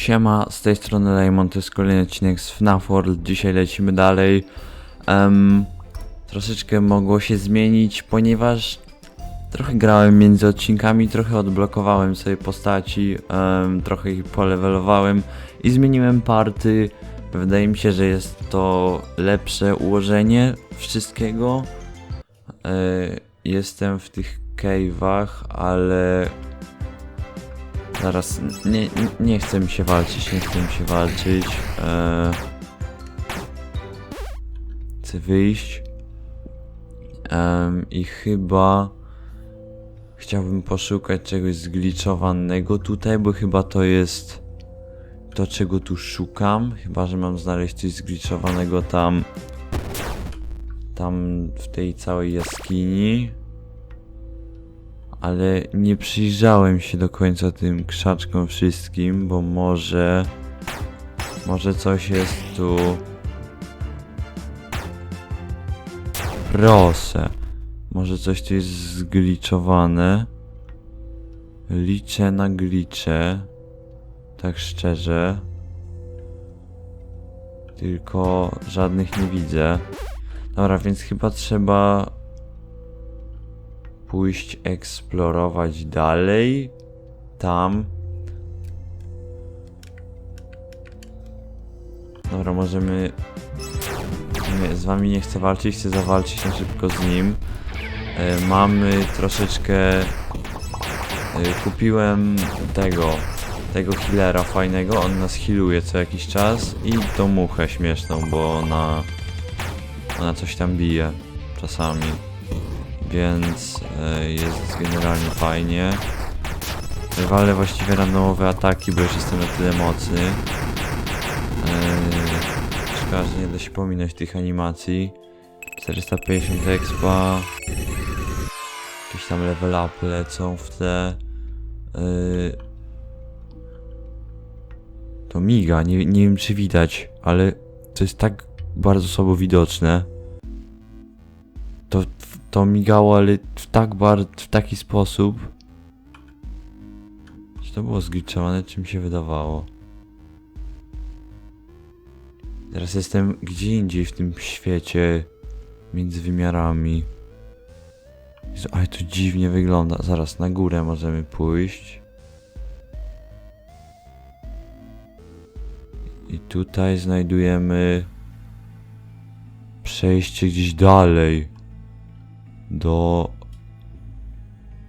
Siema, z tej strony Lemon, to jest kolejny odcinek z FNAF World, dzisiaj lecimy dalej. Em, troszeczkę mogło się zmienić, ponieważ trochę grałem między odcinkami, trochę odblokowałem sobie postaci, em, trochę ich polewelowałem i zmieniłem party. Wydaje mi się, że jest to lepsze ułożenie wszystkiego. E, jestem w tych cave'ach, ale Zaraz, nie, nie, chcę mi się walczyć, nie chcę mi się walczyć. Eee, chcę wyjść. Em, I chyba chciałbym poszukać czegoś zgliczowanego tutaj, bo chyba to jest to, czego tu szukam. Chyba, że mam znaleźć coś zgliczowanego tam, tam w tej całej jaskini ale nie przyjrzałem się do końca tym krzaczkom wszystkim, bo może. Może coś jest tu. Proszę. Może coś tu jest zgliczowane. Liczę na glicze. Tak szczerze. Tylko żadnych nie widzę. Dobra, więc chyba trzeba pójść eksplorować dalej. Tam. Dobra, możemy. Nie, z wami nie chcę walczyć, chcę zawalczyć na szybko z nim. E, mamy troszeczkę. E, kupiłem tego. Tego healera fajnego, on nas healuje co jakiś czas i tą muchę śmieszną, bo ona, ona coś tam bije czasami więc e, jest generalnie fajnie. Walę właściwie randomowe ataki, bo już jestem na tyle mocny. E, szkoda, że nie da się pominąć tych animacji. 450 expa. Jakieś tam level up lecą w tle. E, to miga, nie, nie wiem czy widać, ale to jest tak bardzo słabo widoczne. To to migało, ale w tak w taki sposób. Czy to było zgliczowane, czym się wydawało? Teraz jestem gdzie indziej w tym świecie, między wymiarami. Jezu, Ale to dziwnie wygląda. Zaraz na górę możemy pójść. I tutaj znajdujemy przejście gdzieś dalej do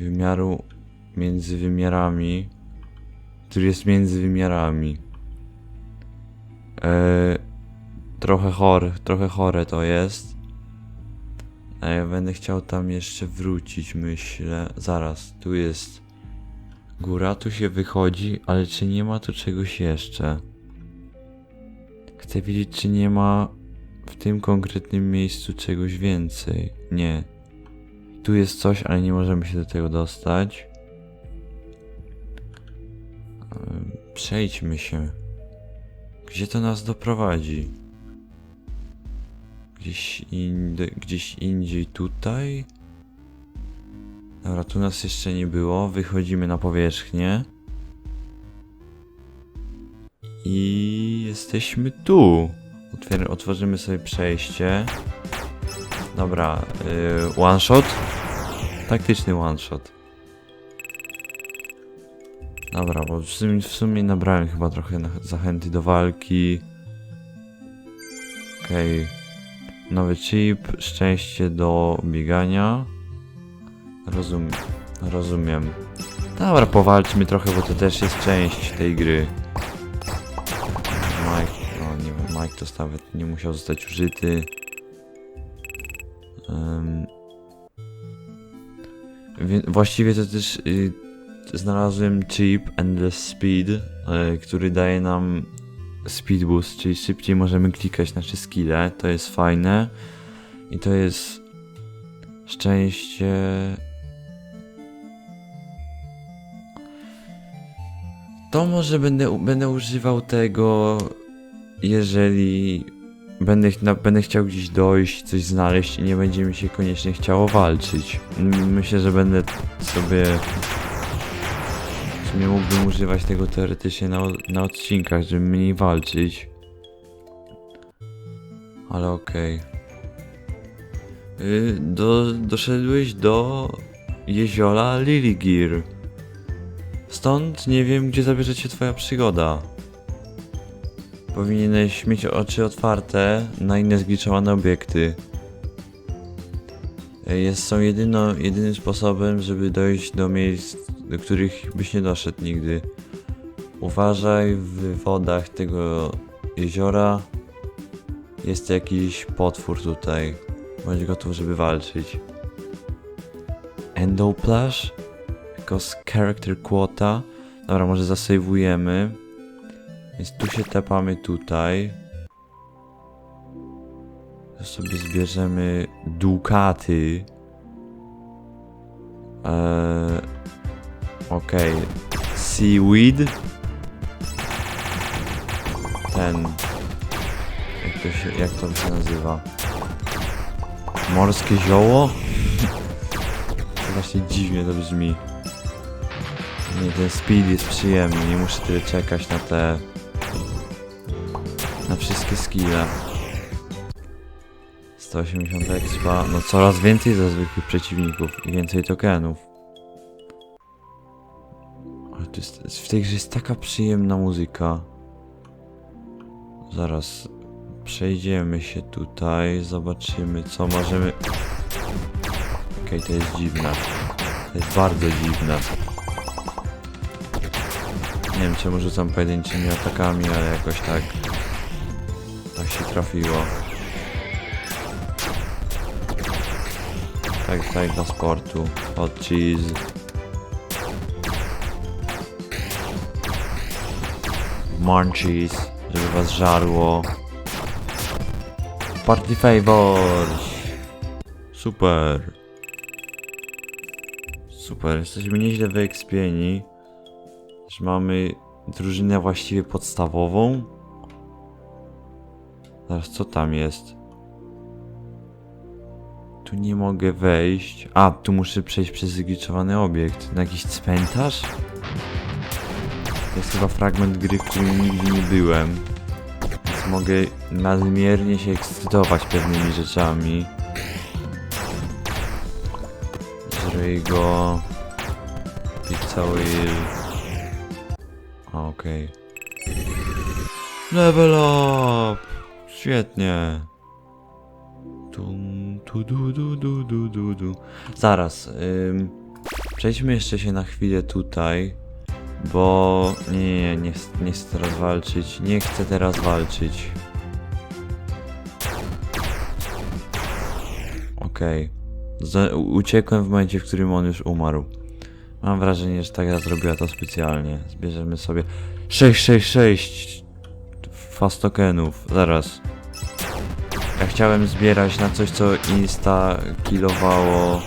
wymiaru między wymiarami, który jest między wymiarami. E, trochę chore, trochę chore to jest. A ja będę chciał tam jeszcze wrócić, myślę. Zaraz, tu jest góra, tu się wychodzi, ale czy nie ma tu czegoś jeszcze? Chcę wiedzieć, czy nie ma w tym konkretnym miejscu czegoś więcej. Nie. Tu jest coś, ale nie możemy się do tego dostać. Przejdźmy się. Gdzie to nas doprowadzi? Gdzieś, indy, gdzieś indziej tutaj? Dobra, tu nas jeszcze nie było. Wychodzimy na powierzchnię. I jesteśmy tu. Otwier otworzymy sobie przejście. Dobra, yy, one shot? Taktyczny one shot. Dobra, bo w sumie, w sumie nabrałem chyba trochę zachęty do walki. Okej. Nowy chip, szczęście do biegania. Rozum rozumiem. Dobra, powalczmy trochę, bo to też jest część tej gry. Mike, no nie wiem, Mike to nawet nie musiał zostać użyty. Wie- właściwie to też y, znalazłem chip Endless Speed, y, który daje nam speed boost, czyli szybciej możemy klikać nasze skille. To jest fajne. I to jest szczęście. To może będę, będę używał tego, jeżeli będę, na, będę chciał gdzieś dojść, coś znaleźć i nie będzie mi się koniecznie chciało walczyć. Myślę, że będę sobie sumie mógłbym używać tego teoretycznie na, na odcinkach, żeby mniej walczyć. Ale okej. Y, Do, doszedłeś do jeziora Liligir. Stąd nie wiem, gdzie zabierze cię twoja przygoda. Powinieneś mieć oczy otwarte na inne zgliczowane obiekty. Y, Jest, są jedyno, jedynym sposobem, żeby dojść do miejsc, do których byś nie doszedł nigdy. Uważaj w wodach tego jeziora. Jest jakiś potwór tutaj. Bądź gotów, żeby walczyć. Endoplash? Jako z character quota. Dobra, może zasejwujemy. Więc tu się tepamy tutaj. To sobie zbierzemy dukaty. Eee, Okej. Seaweed. Ten. Jak to się, jak to się nazywa? Morskie zioło? Właśnie dziwnie to brzmi. Nie, ten speed jest przyjemny, nie muszę tyle czekać na te... Na wszystkie skille. 180 expa, no coraz więcej ze zwykłych przeciwników i więcej tokenów. Ale to jest, w tej grze jest taka przyjemna muzyka. Zaraz przejdziemy się tutaj, zobaczymy co możemy... Okej, to jest dziwne. To jest bardzo dziwne. Nie wiem czemu rzucam pojedynczymi atakami, ale jakoś tak... Tak się trafiło. Tak, tak dla sportu. Hot cheese. Munchies, żeby was żarło. Party favors. Super. Super, jesteśmy nieźle wyekspieni. Że mamy drużynę właściwie podstawową. Zaraz, co tam jest? Tu nie mogę wejść. A, tu muszę przejść przez zgliczowany obiekt. Na jakiś cmentarz? To jest chyba fragment gry, w którym nigdy nie byłem. Więc mogę nadmiernie się ekscytować pewnymi rzeczami. Żryj go. Pizza Will. A, Okej. Level up! Świetnie. Tum, tu, du, du, du, du, du, du. Zaraz. Ym, przejdźmy jeszcze się na chwilę tutaj. Bo nie, nie, nie, nie chcę teraz walczyć. Nie chcę teraz walczyć. Okej. Okay. Uciekłem w momencie, w którym on już umarł. Mam wrażenie, że ta gra zrobiła to specjalnie. Zbierzemy sobie 666 fast tokenów. Zaraz. Ja chciałem zbierać na coś, co insta killowało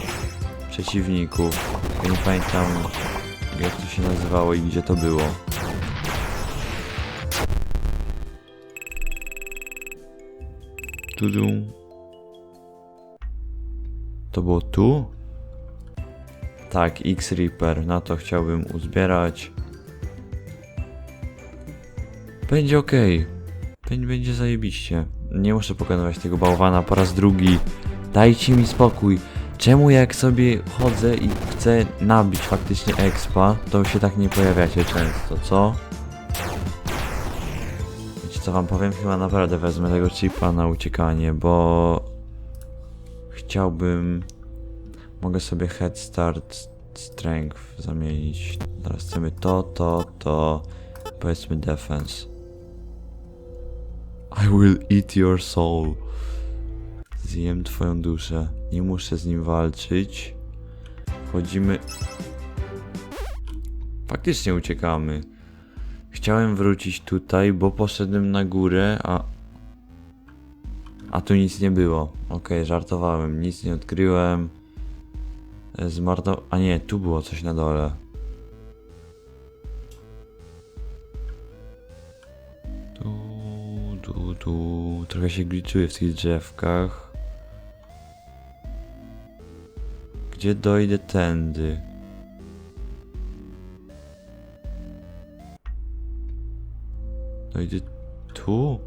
przeciwników. Ja nie pamiętam jak to się nazywało i gdzie to było. Tudu. To było tu? Tak, X-Reaper. Na to chciałbym uzbierać. Będzie ok. Będzie zajebiście. Nie muszę pokonywać tego bałwana po raz drugi. Dajcie mi spokój. Czemu jak sobie chodzę i chcę nabić faktycznie expa, to się tak nie pojawiacie często, co? Wiecie co wam powiem? Chyba naprawdę wezmę tego chipa na uciekanie, bo... Chciałbym... Mogę sobie head start strength zamienić. Teraz chcemy to, to, to... Powiedzmy defense. I will eat your soul. Zjem twoją duszę. Nie muszę z nim walczyć. Wchodzimy. Faktycznie uciekamy. Chciałem wrócić tutaj, bo poszedłem na górę, a. A tu nic nie było. Okej, żartowałem. Nic nie odkryłem. Zmarno... A nie, tu było coś na dole. Tu trochę się gliczuje w tych drzewkach. Gdzie dojdę tędy? Dojdę tu?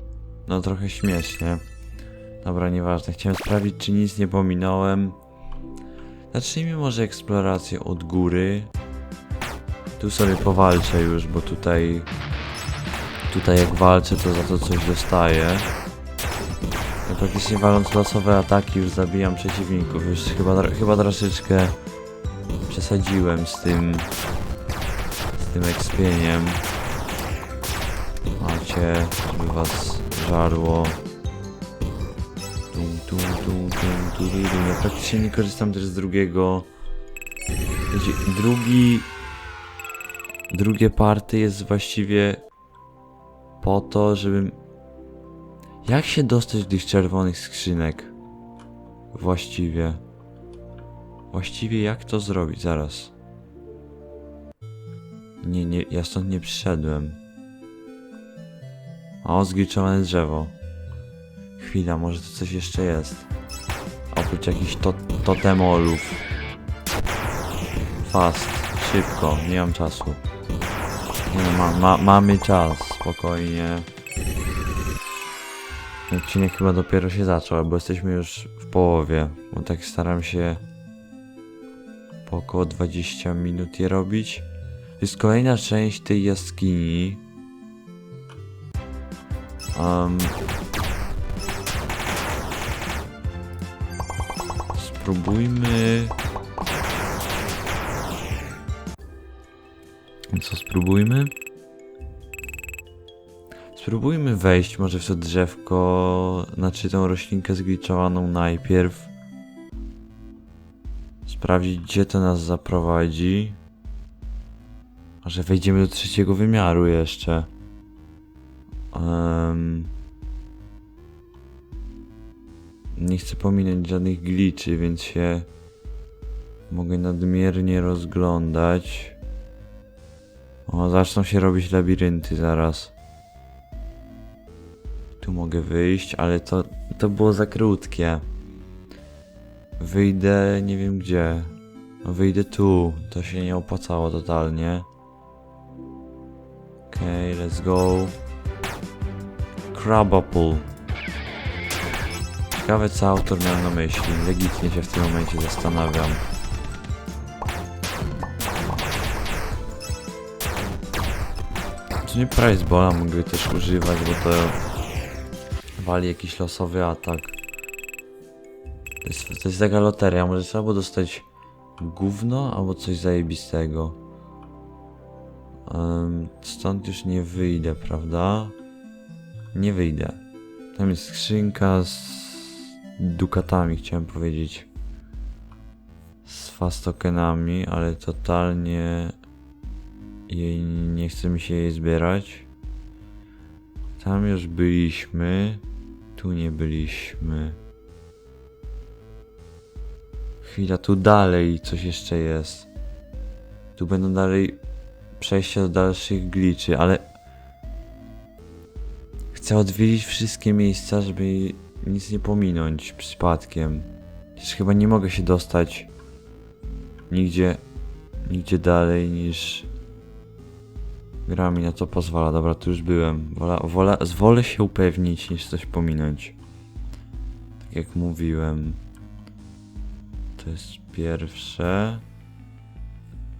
No trochę śmiesznie. Dobra, nieważne. Chciałem sprawdzić, czy nic nie pominąłem. Zacznijmy może eksplorację od góry. Tu sobie powalczę już, bo tutaj Tutaj jak walczę, to za to coś dostaję. Ja praktycznie waląc losowe ataki już zabijam przeciwników. Już chyba, chyba troszeczkę przesadziłem z tym... Z tym ekspieniem. Macie, żeby was żarło. Tum, tum, tum, tum, tururum. Ja praktycznie nie korzystam też z drugiego. Wiecie, drugi. Drugie party jest właściwie po to, żebym. Jak się dostać do tych czerwonych skrzynek? Właściwie. Właściwie jak to zrobić? Zaraz. Nie, nie, ja stąd nie przyszedłem. O, zgliczowane drzewo. Chwila, może to coś jeszcze jest. Oprócz jakichś to totemolów. Fast, szybko, nie mam czasu. Nie no, ma, ma, mamy czas, spokojnie. Odcinek chyba dopiero się zaczął, bo jesteśmy już w połowie. Bo tak staram się po około 20 minut je robić. To jest kolejna część tej jaskini. Um, spróbujmy. Co spróbujmy? Spróbujmy wejść może w to drzewko, znaczy tą roślinkę zgliczowaną najpierw. Sprawdzić gdzie to nas zaprowadzi. Może wejdziemy do trzeciego wymiaru jeszcze. Em, nie chcę pominąć żadnych gliczy, więc się mogę nadmiernie rozglądać. O, zaczną się robić labirynty zaraz. Tu mogę wyjść, ale to, to było za krótkie. Wyjdę nie wiem gdzie. No wyjdę tu. To się nie opłacało totalnie. Okej, okay, let's go. Crabapple. Ciekawe co autor miał na myśli. Legitnie się w tym momencie zastanawiam. Czy nie Price Balla mogę też używać, bo to wali jakiś losowy atak. To jest, to jest taka loteria, może trzeba było dostać gówno albo coś zajebistego. Em, stąd już nie wyjdę, prawda? Nie wyjdę. Tam jest skrzynka z dukatami, chciałem powiedzieć. Z fastokenami, ale totalnie jej nie chce mi się jej zbierać. Tam już byliśmy. Tu nie byliśmy. Chwila, tu dalej coś jeszcze jest. Tu będą dalej przejścia do dalszych gliczy, ale chcę odwiedzić wszystkie miejsca, żeby nic nie pominąć przypadkiem. Przecież chyba nie mogę się dostać nigdzie, nigdzie dalej niż gra mi na to pozwala. Dobra, tu już byłem. Wola, wola, zwolę się upewnić niż coś pominąć. Tak jak mówiłem. To jest pierwsze.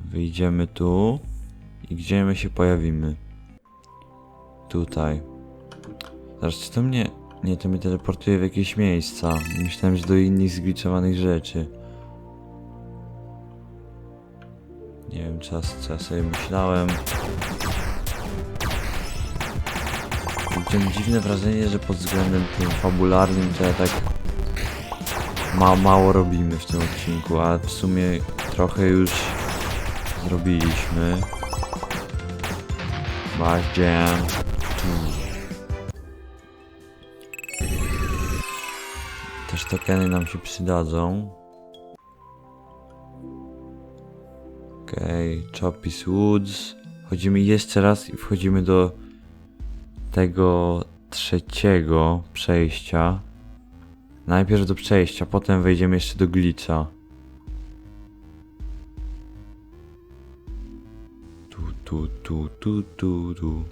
Wyjdziemy tu. I gdzie my się pojawimy? Tutaj. Zaraz, czy to mnie... Nie, to mnie teleportuje w jakieś miejsca. Myślałem, że do innych zgliczowanych rzeczy. Nie wiem, czas, co ja sobie myślałem. Mam dziwne wrażenie, że pod względem tym fabularnym to ja tak ma, mało robimy w tym odcinku, a w sumie trochę już zrobiliśmy. Jam. Też tokeny nam się przydadzą. Okej, okay, Woods. Wchodzimy jeszcze raz i wchodzimy do tego trzeciego przejścia. Najpierw do przejścia, potem wejdziemy jeszcze do glitcha. Tu, tu, tu, tu, tu, tu.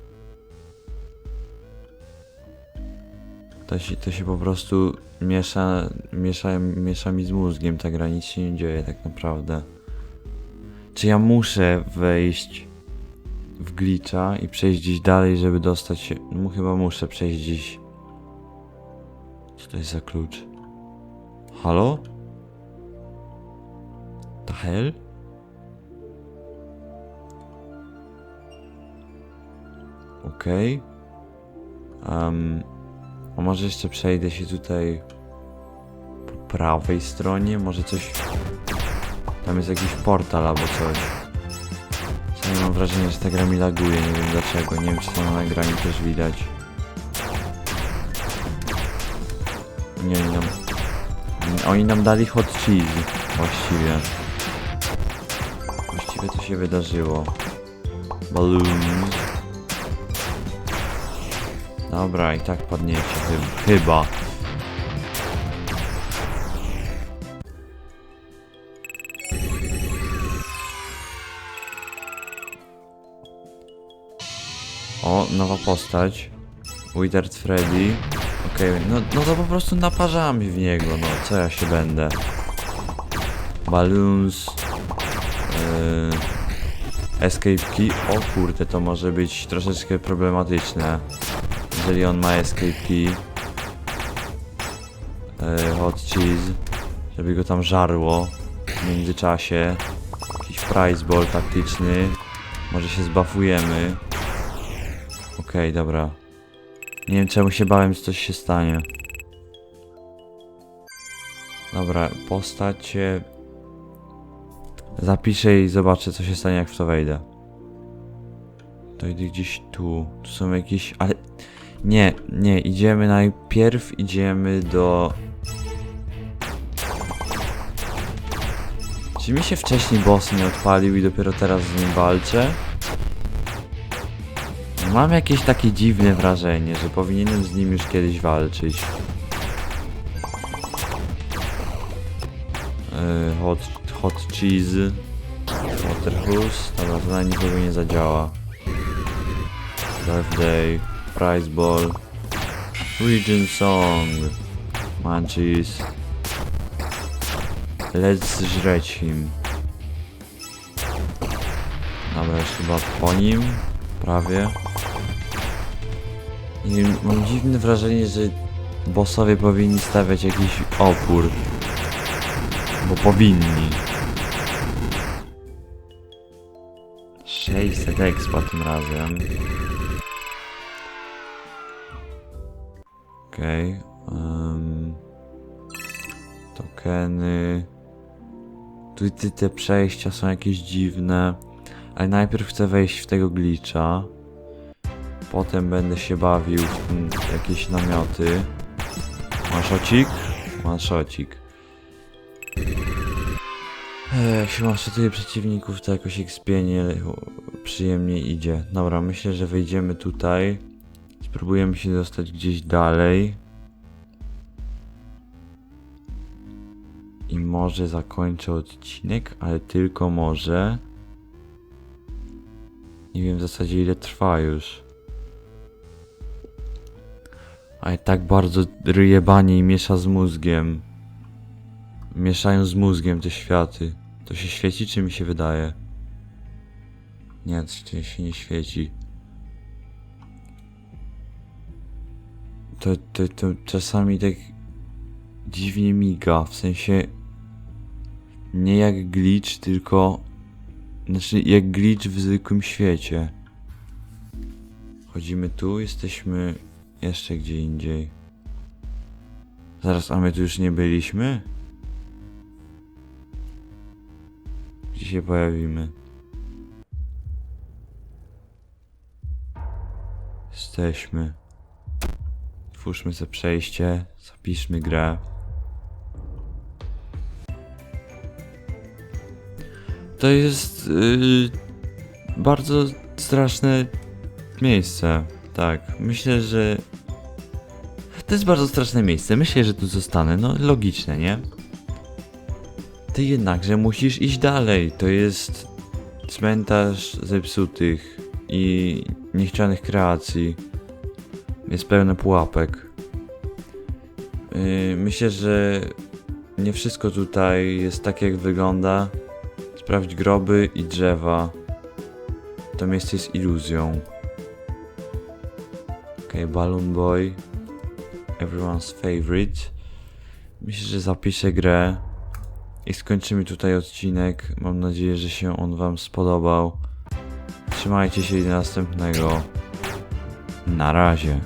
To się, to się po prostu miesza, miesza, miesza mi z mózgiem, ta gra nic się nie dzieje tak naprawdę. Czy ja muszę wejść w glitcha i przejść gdzieś dalej, żeby dostać się... No chyba muszę przejść gdzieś... Co to jest za klucz? Halo? The hell? Okej. Em, a może jeszcze przejdę się tutaj po prawej stronie? Może coś... Tam jest jakiś portal albo coś. Czasami mam wrażenie, że ta gra mi laguje, nie wiem dlaczego. Nie wiem, czy to na nagraniu też widać. Nie, oni nam... Oni nam dali hot cheese, właściwie. Właściwie to się wydarzyło. Balloons. Dobra, i tak padniecie, chy- chyba. O, nowa postać. Withered Freddy. Okej, no, no to po prostu naparzamy w niego, no co ja się będę. Balloons. Yy, escape key. O kurde, to może być troszeczkę problematyczne. Jeżeli on ma escape key. Yy, hot cheese. Żeby go tam żarło w międzyczasie. Jakiś price ball taktyczny. Może się zbafujemy. Okej, dobra. Nie wiem czemu się bałem, że coś się stanie. Dobra, postacie. Zapiszę i zobaczę co się stanie jak w to wejdę. To idę gdzieś tu. Tu są jakieś. Ale. Nie, nie, idziemy najpierw idziemy do. Czy mi się wcześniej boss nie odpalił i dopiero teraz z nim walczę? Mam jakieś takie dziwne wrażenie, że powinienem z nim już kiedyś walczyć. Yy, hot, hot cheese. Waterhouse. Dobra, to na nikogo nie zadziała. Birthday. Prize ball. Region song. Munchies. Let's żreć him. Dobra, już chyba po nim. Prawie. Wiem, mam dziwne wrażenie, że bossowie powinni stawiać jakiś opór. Bo powinni. 600 expa tym razem. Okej. em, tokeny. Tu te przejścia są jakieś dziwne. Ale najpierw chcę wejść w tego glitcha. Potem będę się bawił w jakieś namioty. Maszocik? Maszocik. Ech, Jak się maszotuje przeciwników, to jakoś ekspienie przyjemnie idzie. Dobra, myślę, że wejdziemy tutaj. Spróbujemy się dostać gdzieś dalej. I może zakończę odcinek, ale tylko może. Nie wiem w zasadzie ile trwa już. Ale tak bardzo ryje banie i miesza z mózgiem. Mieszają z mózgiem te światy. To się świeci czy mi się wydaje? Nie, to się nie świeci. To, to, to czasami tak dziwnie miga, w sensie nie jak glitch, tylko znaczy jak glitch w zwykłym świecie. Chodzimy tu, jesteśmy jeszcze gdzie indziej. Zaraz, a my tu już nie byliśmy? Gdzie się pojawimy? Jesteśmy. Twórzmy sobie przejście, zapiszmy grę. To jest yy, bardzo straszne miejsce. Tak, myślę, że to jest bardzo straszne miejsce. Myślę, że tu zostanę. No, logiczne, nie? Ty jednakże musisz iść dalej. To jest cmentarz zepsutych i niechcianych kreacji. Jest pełno pułapek. Yy, myślę, że nie wszystko tutaj jest tak jak wygląda. Sprawdź groby i drzewa. To miejsce jest iluzją. Okej, Balloon Boy. Everyone's favorite. Myślę, że zapiszę grę i skończymy tutaj odcinek. Mam nadzieję, że się on Wam spodobał. Trzymajcie się i do następnego. Na razie.